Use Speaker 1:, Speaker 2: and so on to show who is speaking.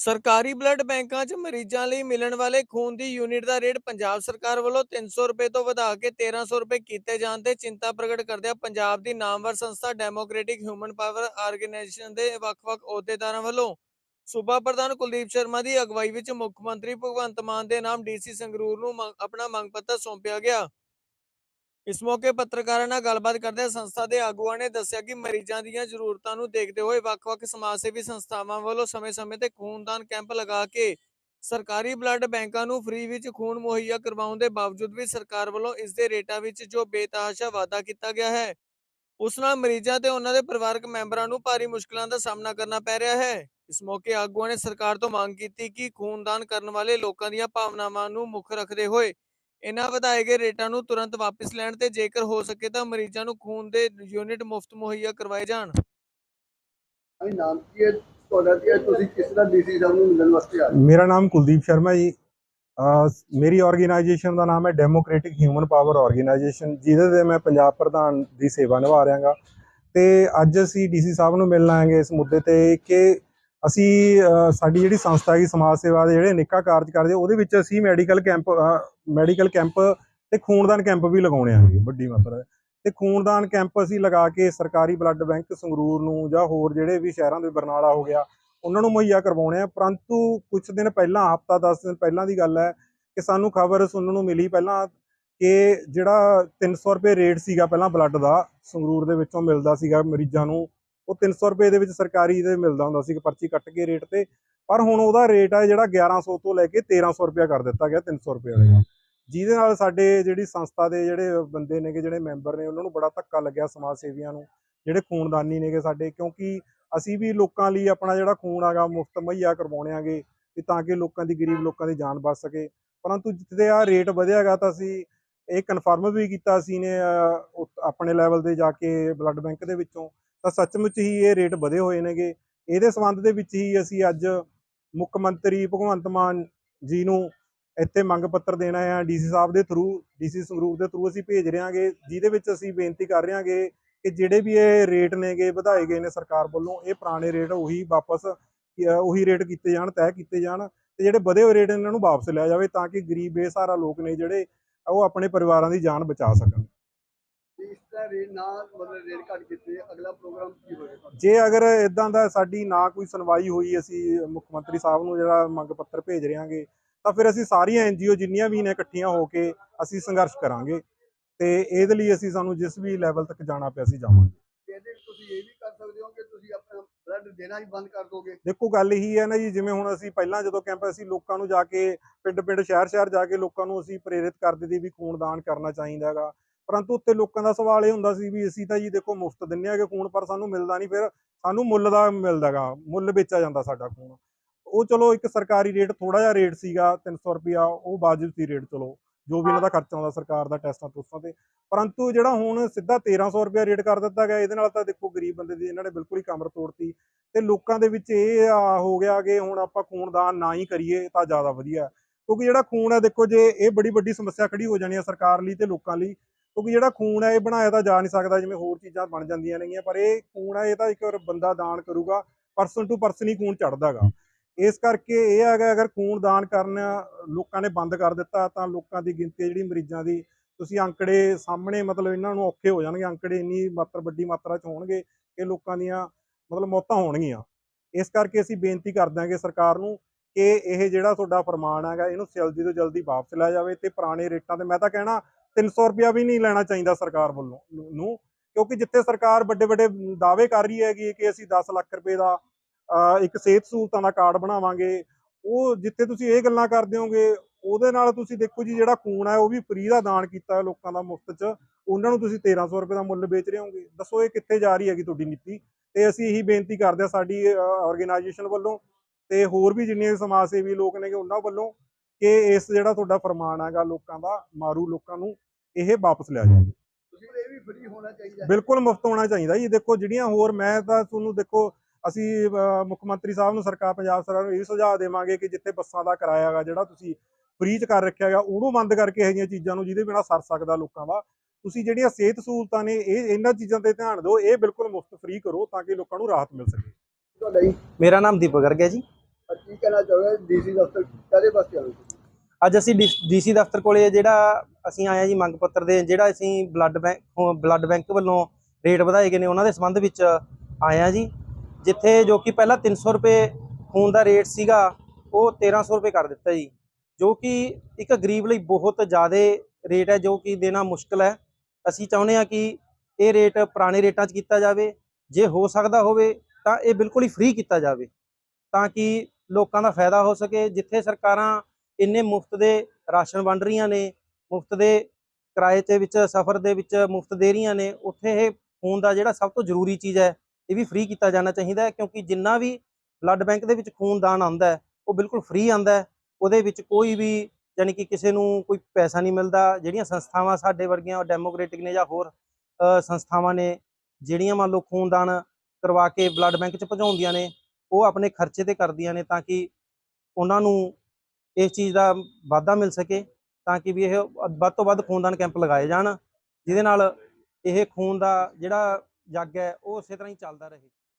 Speaker 1: ਸਰਕਾਰੀ ਬਲੱਡ ਬੈਂਕਾਂ 'ਚ ਮਰੀਜ਼ਾਂ ਲਈ ਮਿਲਣ ਵਾਲੇ ਖੂਨ ਦੀ ਯੂਨਿਟ ਦਾ ਰੇਟ ਪੰਜਾਬ ਸਰਕਾਰ ਵੱਲੋਂ 300 ਰੁਪਏ ਤੋਂ ਵਧਾ ਕੇ 1300 ਰੁਪਏ ਕੀਤੇ ਜਾਣ ਤੇ ਚਿੰਤਾ ਪ੍ਰਗਟ ਕਰਦਿਆਂ ਪੰਜਾਬ ਦੀ ਨਾਮਵਰ ਸੰਸਥਾ ਡੈਮੋਕ੍ਰੈਟਿਕ ਹਿਊਮਨ ਪਾਵਰ ਆਰਗੇਨਾਈਜੇਸ਼ਨ ਦੇ ਵੱਖ-ਵੱਖ ਅਹੁਦੇਦਾਰਾਂ ਵੱਲੋਂ ਸੂਬਾ ਪ੍ਰਧਾਨ ਕੁਲਦੀਪ ਸ਼ਰਮਾ ਦੀ ਅਗਵਾਈ ਵਿੱਚ ਮੁੱਖ ਮੰਤਰੀ ਭਗਵੰਤ ਮਾਨ ਦੇ ਨਾਮ ਡੀਸੀ ਸੰਗਰੂਰ ਨੂੰ ਮੰਗ- ਆਪਣਾ ਮੰਗ ਪੱਤਰ ਸੌਂਪਿਆ ਗਿਆ। ਇਸ ਮੌਕੇ ਪੱਤਰਕਾਰਾਂ ਨਾਲ ਗੱਲਬਾਤ ਕਰਦਿਆਂ ਸੰਸਥਾ ਦੇ ਆਗੂਆਂ ਨੇ ਦੱਸਿਆ ਕਿ ਮਰੀਜ਼ਾਂ ਦੀਆਂ ਜ਼ਰੂਰਤਾਂ ਨੂੰ ਦੇਖਦੇ ਹੋਏ ਵੱਖ-ਵੱਖ ਸਮਾਜ ਸੇਵੀ ਸੰਸਥਾਵਾਂ ਵੱਲੋਂ ਸਮੇਂ-ਸਮੇਂ ਤੇ ਖੂਨਦਾਨ ਕੈਂਪ ਲਗਾ ਕੇ ਸਰਕਾਰੀ ਬਲੱਡ ਬੈਂਕਾਂ ਨੂੰ ਫ੍ਰੀ ਵਿੱਚ ਖੂਨ ਮੁਹੱਈਆ ਕਰਵਾਉਣ ਦੇ ਬਾਵਜੂਦ ਵੀ ਸਰਕਾਰ ਵੱਲੋਂ ਇਸ ਦੇ ਰੇਟਾਂ ਵਿੱਚ ਜੋ ਬੇਤਹਾਸ਼ਾ ਵਾਅਦਾ ਕੀਤਾ ਗਿਆ ਹੈ, ਉਸ ਨਾਲ ਮਰੀਜ਼ਾਂ ਤੇ ਉਹਨਾਂ ਦੇ ਪਰਿਵਾਰਕ ਮੈਂਬਰਾਂ ਨੂੰ ਭਾਰੀ ਮੁਸ਼ਕਲਾਂ ਦਾ ਸਾਹਮਣਾ ਕਰਨਾ ਪੈ ਰਿਹਾ ਹੈ। ਇਸ ਮੌਕੇ ਆਗੂਆਂ ਨੇ ਸਰਕਾਰ ਤੋਂ ਮੰਗ ਕੀਤੀ ਕਿ ਖੂਨਦਾਨ ਕਰਨ ਵਾਲੇ ਲੋਕਾਂ ਦੀਆਂ ਭਾਵਨਾਵਾਂ ਨੂੰ ਮੁੱਖ ਰੱਖਦੇ ਹੋਏ ਇਹਨਾਂ ਵਧਾਏ ਗਏ ਰੇਟਾਂ ਨੂੰ ਤੁਰੰਤ ਵਾਪਸ ਲੈਣ ਤੇ ਜੇਕਰ ਹੋ ਸਕੇ ਤਾਂ ਮਰੀਜ਼ਾਂ ਨੂੰ ਖੂਨ ਦੇ ਯੂਨਿਟ ਮੁਫਤ ਮੁਹੱਈਆ ਕਰਵਾਏ ਜਾਣ।
Speaker 2: ਹਾਂਜੀ ਨਾਮ ਕੀ ਹੈ? ਤੁਹਾਡਾ ਕੀ ਹੈ? ਤੁਸੀਂ ਕਿਸ ਤਰ੍ਹਾਂ ਡੀਸੀ ਸਾਹਿਬ ਨੂੰ ਮਿਲਣ ਵਾਸਤੇ ਆਏ
Speaker 3: ਮੇਰਾ ਨਾਮ ਕੁਲਦੀਪ ਸ਼ਰਮਾ ਜੀ। ਮੇਰੀ ਆਰਗੇਨਾਈਜੇਸ਼ਨ ਦਾ ਨਾਮ ਹੈ ਡੈਮੋਕ੍ਰੈਟਿਕ ਹਿਊਮਨ ਪਾਵਰ ਆਰਗੇਨਾਈਜੇਸ਼ਨ ਜਿਹਦੇ ਤੇ ਮੈਂ ਪੰਜਾਬ ਪ੍ਰਧਾਨ ਦੀ ਸੇਵਾ ਨਿਭਾ ਰਿਹਾਗਾ। ਤੇ ਅੱਜ ਅਸੀਂ ਡੀਸੀ ਸਾਹਿਬ ਨੂੰ ਮਿਲਣ ਆਏਗੇ ਇਸ ਮੁੱਦੇ ਤੇ ਕਿ ਅਸੀਂ ਸਾਡੀ ਜਿਹੜੀ ਸੰਸਥਾ ਹੈ ਸਮਾਜ ਸੇਵਾ ਦੇ ਜਿਹੜੇ ਨਿੱਕਾ ਕਾਰਜ ਕਰਦੇ ਉਹਦੇ ਵਿੱਚ ਅਸੀਂ ਮੈਡੀਕਲ ਕੈਂਪ ਮੈਡੀਕਲ ਕੈਂਪ ਤੇ ਖੂਨਦਾਨ ਕੈਂਪ ਵੀ ਲਗਾਉਣੇ ਆਂਗੇ ਵੱਡੀ ਮਾਤਰਾ। ਤੇ ਖੂਨਦਾਨ ਕੈਂਪ ਅਸੀਂ ਲਗਾ ਕੇ ਸਰਕਾਰੀ ਬਲੱਡ ਬੈਂਕ ਸੰਗਰੂਰ ਨੂੰ ਜਾਂ ਹੋਰ ਜਿਹੜੇ ਵੀ ਸ਼ਹਿਰਾਂ ਦੇ ਬਰਨਾਲਾ ਹੋ ਗਿਆ ਉਹਨਾਂ ਨੂੰ ਮੁਹੱਈਆ ਕਰਵਾਉਣੇ ਆ ਪਰੰਤੂ ਕੁਝ ਦਿਨ ਪਹਿਲਾਂ ਹਫਤਾ 10 ਦਿਨ ਪਹਿਲਾਂ ਦੀ ਗੱਲ ਹੈ ਕਿ ਸਾਨੂੰ ਖਬਰ ਸੁਣਨ ਨੂੰ ਮਿਲੀ ਪਹਿਲਾਂ ਕਿ ਜਿਹੜਾ 300 ਰੁਪਏ ਰੇਟ ਸੀਗਾ ਪਹਿਲਾਂ ਬਲੱਡ ਦਾ ਸੰਗਰੂਰ ਦੇ ਵਿੱਚੋਂ ਮਿਲਦਾ ਸੀਗਾ ਮਰੀਜ਼ਾਂ ਨੂੰ ਉਹ 300 ਰੁਪਏ ਦੇ ਵਿੱਚ ਸਰਕਾਰੀ ਦੇ ਮਿਲਦਾ ਹੁੰਦਾ ਸੀ ਪਰਚੀ ਕੱਟ ਕੇ ਰੇਟ ਤੇ। ਪਰ ਹੁਣ ਉਹਦਾ ਰੇਟ ਹੈ ਜਿਹੜਾ 1100 ਤੋਂ ਲੈ ਕੇ 1300 ਰੁਪਏ ਕਰ ਦਿੱਤਾ ਗਿਆ 300 ਰੁਪਏ ਵਾਲੇ ਜਿਹਦੇ ਨਾਲ ਸਾਡੇ ਜਿਹੜੀ ਸੰਸਥਾ ਦੇ ਜਿਹੜੇ ਬੰਦੇ ਨੇਗੇ, ਜਿਹੜੇ ਮੈਂਬਰ ਨੇ, ਉਹਨਾਂ ਨੂੰ ਬੜਾ ਧੱਕਾ ਲੱਗਿਆ ਸਮਾਜ ਸੇਵੀਆਂ ਨੂੰ, ਜਿਹੜੇ ਖੂਨਦਾਨੀ ਨੇਗੇ ਸਾਡੇ, ਕਿਉਂਕਿ ਅਸੀਂ ਵੀ ਲੋਕਾਂ ਲਈ ਆਪਣਾ ਜਿਹੜਾ ਖੂਨ ਹੈਗਾ, ਮੁਫਤ ਮੁਹੱਈਆ ਕਰਵਾਉਣੇ ਆਗੇ, ਵੀ ਤਾਂ ਕਿ ਲੋਕਾਂ ਦੀ, ਗਰੀਬ ਲੋਕਾਂ ਦੀ ਜਾਨ ਬਚ ਸਕੇ। ਪਰੰਤੂ ਜਿੱਥੇ ਆ ਰੇਟ ਵਧਿਆਗਾ ਤਾਂ ਅਸੀਂ ਇਹ ਕਨਫਰਮ ਵੀ ਕੀਤਾ ਸੀ ਨੇ ਆਪਣੇ ਲੈਵਲ ਤੇ ਜਾ ਕੇ ਬਲੱਡ ਬੈਂਕ ਦੇ ਵਿੱਚੋਂ। ਤਾਂ ਸੱਚਮੁੱਚ ਹੀ ਇਹ ਰੇਟ ਵਧੇ ਹੋਏ ਨੇਗੇ। ਇਹਦੇ ਸੰਬੰਧ ਦੇ ਵਿੱਚ ਹੀ ਅਸੀਂ ਅੱਜ ਮੁੱਖ ਮੰਤਰੀ ਭਗਵੰਤ ਮਾਨ ਜੀ ਨੂੰ ਇੱਥੇ ਮੰਗ ਪੱਤਰ ਦੇਣਾ ਹੈ। ਡੀਸੀ ਸਾਹਿਬ ਦੇ ਥਰੂ ਡੀਸੀ ਸੰਗਰੂਰ ਦੇ ਥਰੂ ਅਸੀਂ ਭੇਜ ਰਹੇ ਹਾਂਗੇ, ਜਿਹਦੇ ਵਿੱਚ ਅਸੀਂ ਬੇਨਤੀ ਕਰ ਰਹੇ ਹਾਂਗੇ ਕਿ ਜਿਹੜੇ ਵੀ ਇਹ ਰੇਟ ਨੇਗੇ, ਵਧਾਏ ਗਏ ਨੇ ਸਰਕਾਰ ਵੱਲੋਂ, ਇਹ ਪੁਰਾਣੇ ਰੇਟ ਉਹੀ ਵਾਪਸ ਉਹੀ ਰੇਟ ਕੀਤੇ ਜਾਣ, ਤੈਅ ਕੀਤੇ ਜਾਣ ਤੇ ਜਿਹੜੇ ਵਧੇ ਹੋਏ ਰੇਟ ਇਹਨਾਂ ਨੂੰ ਵਾਪਸ ਲਿਆ ਜਾਵੇ ਤਾਂ ਕਿ ਗਰੀਬ ਬੇਸਹਾਰਾ ਲੋਕ ਨੇ ਜਿਹੜੇ, ਉਹ ਆਪਣੇ ਪਰਿਵਾਰਾਂ ਦੀ ਜਾਨ ਬਚਾ ਸਕਣ।
Speaker 2: ਇਸ ਤਰ੍ਹਾਂ ਰੇਟ ਨਾ ਮਤਲਬ ਰੇਟ ਘੱਟ ਕੀਤੇ ਅਗਲਾ ਪ੍ਰੋਗਰਾਮ ਕੀ ਹੋਏਗਾ?
Speaker 3: ਜੇ ਅਗਰ ਇਦਾਂ ਦਾ ਸਾਡੀ ਨਾ ਕੋਈ ਸੁਣਵਾਈ ਹੋਈ ਅਸੀਂ ਮੁੱਖ ਮੰਤਰੀ ਸਾਹਿਬ ਨੂੰ ਜਿਹੜਾ ਮੰਗ ਪੱਤਰ ਭੇਜ ਰਹੇ ਹਾਂਗੇ ਤਾਂ ਫਿਰ ਅਸੀਂ ਸਾਰੀਆਂ ਐਨਜੀਓ ਜਿੰਨੀਆਂ ਵੀ ਨੇ ਇਕੱਠੀਆਂ ਹੋ ਕੇ ਅਸੀਂ ਸੰਘਰਸ਼ ਕਰਾਂਗੇ ਤੇ ਇਹਦੇ ਲਈ ਅਸੀਂ ਸਾਨੂੰ ਜਿਸ ਵੀ ਲੈਵਲ ਤੱਕ ਜਾਣਾ ਪਿਆ ਅਸੀਂ ਜਾਵਾਂਗੇ।
Speaker 2: ਇਹਦੇ ਵਿੱਚ ਤੁਸੀਂ ਇਹ ਵੀ ਕਰ ਸਕਦੇ ਹੋ ਕਿ ਤੁਸੀਂ ਆਪਣਾ ਬਲੱਡ ਦੇਣਾ ਹੀ ਬੰਦ ਕਰ ਦੋਗੇ?
Speaker 3: ਦੇਖੋ ਗੱਲ ਇਹੀ ਹੈ ਨਾ ਜੀ ਜਿਵੇਂ ਹੁਣ ਅਸੀਂ ਪਹਿਲਾਂ ਜਦੋਂ ਕੈਂਪ ਅਸੀਂ ਲੋਕਾਂ ਨੂੰ ਜਾ ਕੇ ਪਿੰਡ ਪਿੰਡ ਸ਼ਹਿਰ ਸ਼ਹਿਰ ਜਾ ਕੇ ਲੋਕਾਂ ਨੂੰ ਅਸੀਂ ਪ੍ਰੇਰਿਤ ਕਰਦੇ ਸੀ ਵੀ ਖੂਨਦਾਨ ਕਰਨਾ ਚਾਹੀਦਾ ਹੈਗਾ। ਪਰੰਤੂ ਉੱਤੇ ਲੋਕਾਂ ਦਾ ਸਵਾਲ ਇਹ ਹੁੰਦਾ ਸੀ ਵੀ ਅਸੀਂ ਤਾਂ ਜੀ ਦੇਖੋ ਮੁਫਤ ਦਿੰਨੇ ਆਗੇ ਖੂਨ ਪਰ ਸਾਨੂੰ ਮਿਲਦਾ ਨਹੀਂ ਫਿਰ ਸਾਨੂੰ ਮੁੱਲ ਦਾ ਮਿਲਦਾਗਾ ਮੁੱਲ ਵੇਚਿਆ ਜਾਂਦਾ ਸਾਡਾ ਖੂਨ। ਉਹ ਚਲੋ ਇੱਕ ਸਰਕਾਰੀ ਰੇਟ ਥੋੜਾ ਜਿਹਾ ਰੇਟ ਸੀਗਾ 300 ਰੁਪਿਆ ਉਹ ਵਾਜਿਬ ਸੀ ਰੇਟ ਚਲੋ ਜੋ ਵੀ ਇਹਨਾਂ ਦਾ ਖਰਚਾ ਆਉਂਦਾ ਸਰਕਾਰ ਦਾ ਟੈਸਟਾਂ ਟੂਸਟਾਂ ਤੇ। ਪਰੰਤੂ ਜਿਹੜਾ ਹੁਣ ਸਿੱਧਾ 1300 ਰੁਪਿਆ ਰੇਟ ਕਰ ਦਿੱਤਾ ਗਿਆ ਇਹਦੇ ਨਾਲ ਤਾਂ ਦੇਖੋ ਗਰੀਬ ਬੰਦੇ ਦੀ ਇਹਨਾਂ ਨੇ ਬਿਲਕੁਲ ਹੀ ਕਮਰ ਤੋੜਤੀ। ਤੇ ਲੋਕਾਂ ਦੇ ਵਿੱਚ ਇਹ ਆ ਹੋ ਗਿਆ ਕਿ ਹੁਣ ਆਪਾਂ ਖੂਨਦਾਨ ਨਾ ਹੀ ਕਰੀਏ ਤਾਂ ਜ਼ਿਆਦਾ ਵਧੀਆ। ਕਿਉਂਕਿ ਜਿਹੜਾ ਖੂਨ ਹੈ ਦੇਖੋ ਜੇ ਇਹ ਬੜੀ ਵੱਡੀ ਸਮੱਸਿਆ ਖੜੀ ਹੋ ਜਾਣੀ ਹੈ ਸਰਕਾਰ ਲਈ ਤੇ ਲੋਕਾਂ ਲਈ ਕਿਉਂਕਿ ਜਿਹੜਾ ਖੂਨ ਹੈ, ਇਹ ਬਣਾਇਆ ਤਾਂ ਜਾ ਨਹੀਂ ਸਕਦਾ ਜਿਵੇਂ ਹੋਰ ਚੀਜ਼ਾਂ ਬਣ ਜਾਂਦੀਆਂ ਨੇਗੀਆਂ, ਪਰ ਇਹ ਖੂਨ ਹੈ, ਇਹ ਤਾਂ ਇੱਕ ਬੰਦਾ ਦਾਨ ਕਰੂਗਾ ਪਰਸਨ ਟੂ ਪਰਸਨ ਹੀ ਖੂਨ ਚੜਦਾਗਾ ਇਸ ਕਰਕੇ ਇਹ ਹੈਗਾ, ਅਗਰ ਖੂਨ ਦਾਨ ਕਰਨ ਲੋਕਾਂ ਨੇ ਬੰਦ ਕਰ ਦਿੱਤਾ, ਤਾਂ ਲੋਕਾਂ ਦੀ ਗਿਣਤੀ ਜਿਹੜੀ ਮਰੀਜ਼ਾਂ ਦੀ, ਤੁਸੀਂ ਅੰਕੜੇ ਸਾਹਮਣੇ ਮਤਲਬ ਇਹਨਾਂ ਨੂੰ ਔਖੇ ਹੋ ਜਾਣਗੇ, ਅੰਕੜੇ ਇੰਨੀ ਮਾਤਰਾ, ਵੱਡੀ ਮਾਤਰਾ 'ਚ ਹੋਣਗੇ ਕਿ ਲੋਕਾਂ ਦੀਆਂ ਮਤਲਬ ਮੌਤਾਂ ਹੋਣਗੀਆਂ। ਇਸ ਕਰਕੇ ਅਸੀਂ ਬੇਨਤੀ ਕਰ ਦਾਂਗੇ ਸਰਕਾਰ ਨੂੰ ਕਿ ਇਹ ਜਿਹੜਾ ਤੁਹਾਡਾ ਫਰਮਾਨ ਹੈਗਾ, ਇਹਨੂੰ ਜਲਦੀ ਤੋਂ ਜਲਦੀ ਵਾਪਸ ਲਿਆ ਜਾਵੇ ਤੇ ਪੁਰਾਣੇ ਰੇਟਾਂ ਤੇ, ਮੈਂ ਤਾਂ ਕਹਿਣਾ 300 ਰੁਪਿਆ ਵੀ ਨਹੀਂ ਲੈਣਾ ਚਾਹੀਦਾ ਸਰਕਾਰ ਵੱਲੋਂ, ਨੂੰ ਕਿਉਂਕਿ ਜਿੱਥੇ ਸਰਕਾਰ ਵੱਡੇ ਵੱਡੇ ਦਾਅਵੇ ਕਰ ਰਹੀ ਹੈਗੀ ਕਿ ਅਸੀਂ 10 ਲੱਖ ਰੁਪਏ ਦਾ ਇੱਕ ਸਿਹਤ ਸਹੂਲਤਾਂ ਦਾ ਕਾਰਡ ਬਣਾਵਾਂਗੇ, ਉਹ ਜਿੱਥੇ ਤੁਸੀਂ ਇਹ ਗੱਲਾਂ ਕਰਦੇ ਹੋਗੇ, ਉਹਦੇ ਨਾਲ ਤੁਸੀਂ ਦੇਖੋ ਜੀ ਜਿਹੜਾ ਖੂਨ ਹੈ ਉਹ ਵੀ ਫ੍ਰੀ ਦਾ ਦਾਨ ਕੀਤਾ ਹੈ ਲੋਕਾਂ ਦਾ ਮੁਫਤ 'ਚ, ਉਹਨਾਂ ਨੂੰ ਤੁਸੀਂ 1300 ਰੁਪਏ ਦਾ ਮੁੱਲ ਵੇਚ ਰਹੇ ਹੋਗੇ। ਦੱਸੋ ਇਹ ਕਿੱਥੇ ਜਾ ਰਹੀ ਹੈਗੀ ਤੁਹਾਡੀ ਨੀਤੀ? ਤੇ ਅਸੀਂ ਇਹੀ ਬੇਨਤੀ ਕਰਦੇ ਹਾਂ ਸਾਡੀ ਆਰਗੇਨਾਈਜੇਸ਼ਨ ਵੱਲੋਂ, ਤੇ ਹੋਰ ਵੀ ਜਿੰਨੇ ਸਮਾਜ ਸੇਵੀ ਲੋਕ ਨੇਗੇ ਉਹਨਾਂ ਵੱਲੋਂ ਕਿ ਇਸ ਜਿਹੜਾ ਤੁਹਾਡਾ ਫਰਮਾਨ ਹੈਗਾ ਲੋਕਾਂ ਦਾ ਮਾਰੂ ਲੋਕਾਂ ਨੂੰ ਇਹ ਵਾਪਸ ਲਿਆ ਜਾਵੇ।
Speaker 2: ਤੁਸੀਂ ਇਹ ਵੀ ਫ੍ਰੀ ਹੋਣਾ ਚਾਹੀਦਾ ਹੈ।
Speaker 3: ਬਿਲਕੁਲ ਮੁਫਤ ਹੋਣਾ ਚਾਹੀਦਾ ਜੀ। ਦੇਖੋ ਜਿਹੜੀਆਂ ਹੋਰ ਮੈਂ ਤਾਂ ਤੁਹਾਨੂੰ ਦੇਖੋ ਅਸੀਂ ਮੁੱਖ ਮੰਤਰੀ ਸਾਹਿਬ ਨੂੰ ਸਰਕਾਰ ਪੰਜਾਬ ਸਰਕਾਰ ਨੂੰ ਇਹ ਸੁਝਾਅ ਦੇਵਾਂਗੇ ਕਿ ਜਿੱਥੇ ਬੱਸਾਂ ਦਾ ਕਿਰਾਇਆ ਹੈਗਾ ਜਿਹੜਾ ਤੁਸੀਂ ਫ੍ਰੀ ਚ ਕਰ ਰੱਖਿਆ ਹੈਗਾ ਉਹਨੂੰ ਬੰਦ ਕਰਕੇ ਇਹ ਜਿਹੀਆਂ ਚੀਜ਼ਾਂ ਨੂੰ ਜਿਹਦੇ ਬਿਨਾ ਸਰ ਸਕਦਾ ਲੋਕਾਂ ਦਾ। ਤੁਸੀਂ ਜਿਹੜੀਆਂ ਸਿਹਤ ਸਹੂਲਤਾਂ ਨੇ ਇਹ ਇਹਨਾਂ ਚੀਜ਼ਾਂ ਤੇ ਧਿਆਨ ਦਿਓ ਇਹ ਬਿਲਕੁਲ ਮੁਫਤ ਫ੍ਰੀ ਕਰੋ ਤਾਂ ਕਿ ਲੋਕਾਂ ਨੂੰ ਰਾਹਤ ਮਿਲ ਸਕੇ।
Speaker 2: ਤੁਹਾਡਾ ਜੀ?
Speaker 4: ਮੇਰਾ ਨਾਮ ਦੀਪਕ ਗਰਗ ਹੈ ਜੀ
Speaker 2: ਕੀ ਕਹਿਣਾ ਚਾਹੋਗੇ? ਡੀਸੀ ਦਫ਼ਤਰ ਕਾਹਦੇ ਵਾਸਤੇ ਆਏ
Speaker 4: ਅੱਜ ਅਸੀਂ ਡੀਸੀ ਦਫ਼ਤਰ ਕੋਲੇ ਜਿਹੜਾ ਅਸੀਂ ਆਏ ਹਾਂ ਜੀ ਮੰਗ ਪੱਤਰ ਦੇ ਜਿਹੜਾ ਅਸੀਂ ਬਲੱਡ ਬੈਂਕ ਬਲੱਡ ਬੈਂਕ ਵੱਲੋਂ ਰੇਟ ਵਧਾਏ ਗਏ ਨੇ, ਉਹਨਾਂ ਦੇ ਸੰਬੰਧ ਵਿੱਚ ਆਏ ਹਾਂ ਜੀ, ਜਿੱਥੇ ਜੋ ਕਿ ਪਹਿਲਾਂ 300 ਰੁਪਏ ਖੂਨ ਦਾ ਰੇਟ ਸੀਗਾ, ਉਹ 1300 ਰੁਪਏ ਕਰ ਦਿੱਤਾ ਜੀ, ਜੋ ਕਿ ਇੱਕ ਗਰੀਬ ਲਈ ਬਹੁਤ ਜ਼ਿਆਦਾ ਰੇਟ ਹੈ, ਜੋ ਕਿ ਦੇਣਾ ਮੁਸ਼ਕਲ ਹੈ। ਅਸੀਂ ਚਾਹੁੰਦੇ ਹਾਂ ਕਿ ਇਹ ਰੇਟ ਪੁਰਾਣੇ ਰੇਟਾਂ 'ਚ ਕੀਤਾ ਜਾਵੇ, ਜੇ ਹੋ ਸਕਦਾ ਹੋਵੇ ਤਾਂ ਇਹ ਬਿਲਕੁਲ ਹੀ ਫ੍ਰੀ ਕੀਤਾ ਜਾਵੇ, ਤਾਂ ਕਿ ਲੋਕਾਂ ਦਾ ਫਾਇਦਾ ਹੋ ਸਕੇ, ਜਿੱਥੇ ਸਰਕਾਰਾਂ ਇੰਨੇ ਮੁਫਤ ਦੇ ਰਾਸ਼ਨ ਵੰਡ ਰਹੀਆਂ ਨੇ, ਮੁਫਤ ਦੇ ਕਿਰਾਏ ਤੇ ਵਿੱਚ, ਸਫ਼ਰ ਦੇ ਵਿੱਚ ਮੁਫਤ ਦੇ ਰਹੀਆਂ ਨੇ, ਉੱਥੇ ਇਹ ਖੂਨ ਦਾ ਜਿਹੜਾ ਸਭ ਤੋਂ ਜ਼ਰੂਰੀ ਚੀਜ਼ ਹੈ, ਇਹ ਵੀ ਫ੍ਰੀ ਕੀਤਾ ਜਾਣਾ ਚਾਹੀਦਾ ਹੈ, ਕਿਉਂਕਿ ਜਿੰਨਾ ਵੀ ਬਲੱਡ ਬੈਂਕ ਦੇ ਵਿੱਚ ਖੂਨ ਦਾਨ ਆਉਂਦਾ ਹੈ, ਉਹ ਬਿਲਕੁਲ ਫ੍ਰੀ ਆਉਂਦਾ ਹੈ, ਉਹਦੇ ਵਿੱਚ ਕੋਈ ਵੀ ਯਾਨੀ ਕਿ ਕਿਸੇ ਨੂੰ ਕੋਈ ਪੈਸਾ ਨਹੀਂ ਮਿਲਦਾ, ਜਿਹੜੀਆਂ ਸੰਸਥਾਵਾਂ ਸਾਡੇ ਵਰਗੀਆਂ ਡੈਮੋਕ੍ਰੈਟਿਕ ਨੇ ਜਾਂ ਹੋਰ ਸੰਸਥਾਵਾਂ ਨੇ, ਜਿਹੜੀਆਂ ਮੰਨ ਲਓ ਖੂਨਦਾਨ ਕਰਵਾ ਕੇ ਬਲੱਡ ਬੈਂਕ 'ਚ ਪਹੁੰਚਾਉਂਦੀਆਂ ਨੇ, ਉਹ ਆਪਣੇ ਖਰਚੇ ਤੇ ਕਰਦੀਆਂ ਨੇ ਤਾਂ ਕਿ ਉਹਨਾਂ ਨੂੰ ਇਸ ਚੀਜ਼ ਦਾ ਵਾਧਾ ਮਿਲ ਸਕੇ ਤਾਂ ਕਿ ਵੀ ਇਹ ਵੱਧ ਤੋਂ ਵੱਧ ਖੂਨਦਾਨ ਕੈਂਪ ਲਗਾਏ ਜਾਣ, ਜਿਹਦੇ ਨਾਲ ਇਹ ਖੂਨ ਦਾ ਜਿਹੜਾ ਜੱਗ ਹੈ, ਉਹ ਉਸੇ ਤਰ੍ਹਾਂ ਹੀ ਚੱਲਦਾ ਰਹੇ।